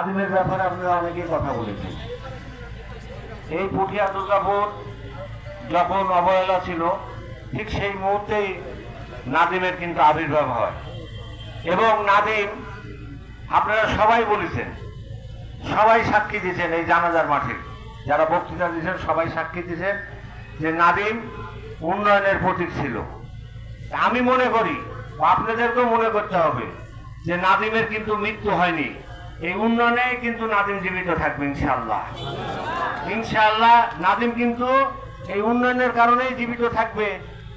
আদিমের ব্যাপারে আপনারা অনেকেই কথা বলেছেন। এই পুঠিয়া দুর্গাপুর যখন অবহেলা ছিল, ঠিক সেই মুহূর্তেই নাদিমের কিন্তু আবির্ভাব হয়। এবং নাদিম, আপনারা সবাই বলেছেন, সবাই সাক্ষী দিয়েছেন এই জানাজার মাঠে। যারা বক্তৃতা দিয়েছেন, সবাই সাক্ষী দিয়েছেন যে নাদিম উন্নয়নের প্রতীক ছিল। আমি মনে করি, আপনাদেরকেও মনে করতে হবে যে নাদিমের কিন্তু মৃত্যু হয়নি। এই উন্নয়নে কিন্তু নাদিম জীবিত থাকবে ইনশাল্লাহ ইনশাল্লাহ নাদিম কিন্তু এই উন্নয়নের কারণেই জীবিত থাকবে।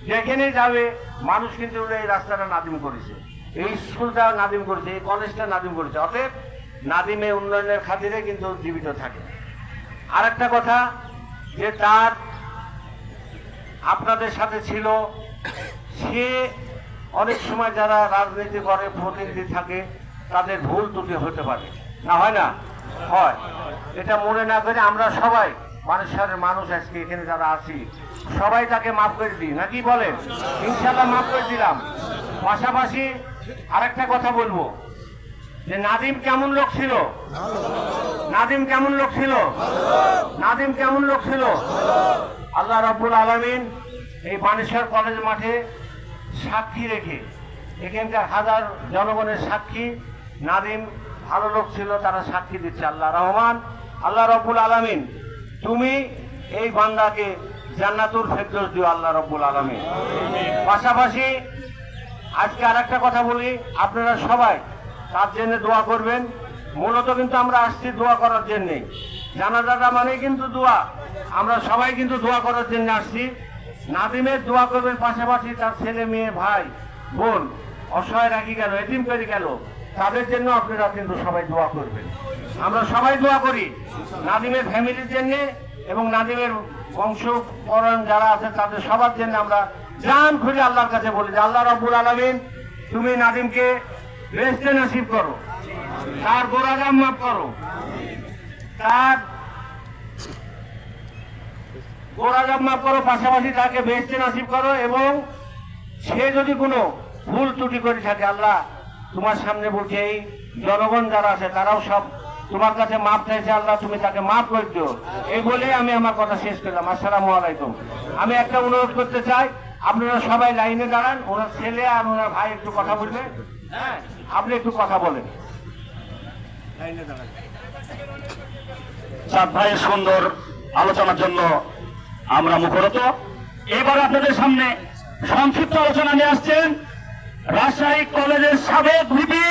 যেখানে যাবে, মানুষ কিন্তু এই রাস্তাটা নাদিম করেছে। এই স্কুলটা নাদিম করেছে, এই কলেজটা নাদিম করেছে। অতএব নাদিমে উন্নয়নের খাতিরে কিন্তু জীবিত থাকে। আরেকটা কথা, যে তার আপনাদের সাথে ছিল, সে অনেক সময় যারা রাজনীতি করে, প্রতিনিধি থাকে তাদের ভুল ত্রুটি হতে পারে। না হয় না? হয়। এটা মনে না করে আমরা সবাই, মানুষের মানুষ আজকে এখানে যারা আছি, সবাই তাকে মাফ করে দিই। নাকি বলেন? ইনশাল্লাহ মাফ করে দিলাম। পাশাপাশি আরেকটা কথা বলব। যে নাদিম কেমন লোক ছিল? নাদিম কেমন লোক ছিল? নাদিম কেমন লোক ছিল? আল্লাহ রাব্বুল আলমিন এই বানেশ্বর কলেজ মাঠে সাক্ষী রেখে, এখানকার হাজার জনগণের সাক্ষী নাদিম ভালো লোক ছিল, তারা সাক্ষী দিচ্ছে, আল্লাহ রহমান। আল্লাহ রব্বুল আলমিন, তুমি এই বান্দাকে জান্নাতুল ফেরদৌস দিও, আল্লাহ রব্বুল আলমিন। পাশাপাশি আজকে আর একটা কথা বলি, আপনারা সবাই তার জন্য দোয়া করবেন। মূলত কিন্তু আমরা আসছি দোয়া করার জন্যে জানাজাটা মানে কিন্তু দোয়া। আমরা সবাই কিন্তু দোয়া করার জন্য আসছি। নাদিমের দোয়া করবেন, পাশাপাশি তার ছেলে, মেয়ে, ভাই, বোন, অসহায় রাখি গেল এটিম করে গেল। তাদের জন্য আপনারা কিন্তু সবাই দোয়া করবেন। আমরা সবাই দোয়া করি নাদিমের ফ্যামিলির জন্য এবং নাদিমের বংশকরণ যারা আছে, তাদের সবার জন্য আমরা জান খুঁজে আল্লাহর কাছে বলি যে, আল্লাহ রব্বুল আলমিন, তুমি নাদিমকে রেস্টে নসিব করো। তার গোড়াগাম মাফ করো। তার গোড়াগাম মাফ করো, পাশাপাশি তাকে বেস্টে নসিব করো এবং সে যদি কোনো ভুল ত্রুটি করে থাকে, আল্লাহ তোমার সামনে বলছে এই জনগণ যারা আছে তারাও সব তোমার কাছে মাপ চাইছে আল্লাহ তুমি তাকে মাফ করে দিও এই বলে আমি আমার কথা শেষ করলাম। আসসালামু আলাইকুম। আমি একটা অনুরোধ করতে চাই আপনারা সবাই লাইনে দাঁড়ান ওনার ছেলে আর ওনার ভাই একটু কথা বলবে। হ্যাঁ আপনি একটু কথা বলেন। চাঁদ ভাইয়ের সুন্দর আলোচনার জন্য আমরা মুখরত। এবার আপনাদের সামনে সংক্ষিপ্ত আলোচনা নিয়ে আসছেন রাজশাহী সাবেক ভিপি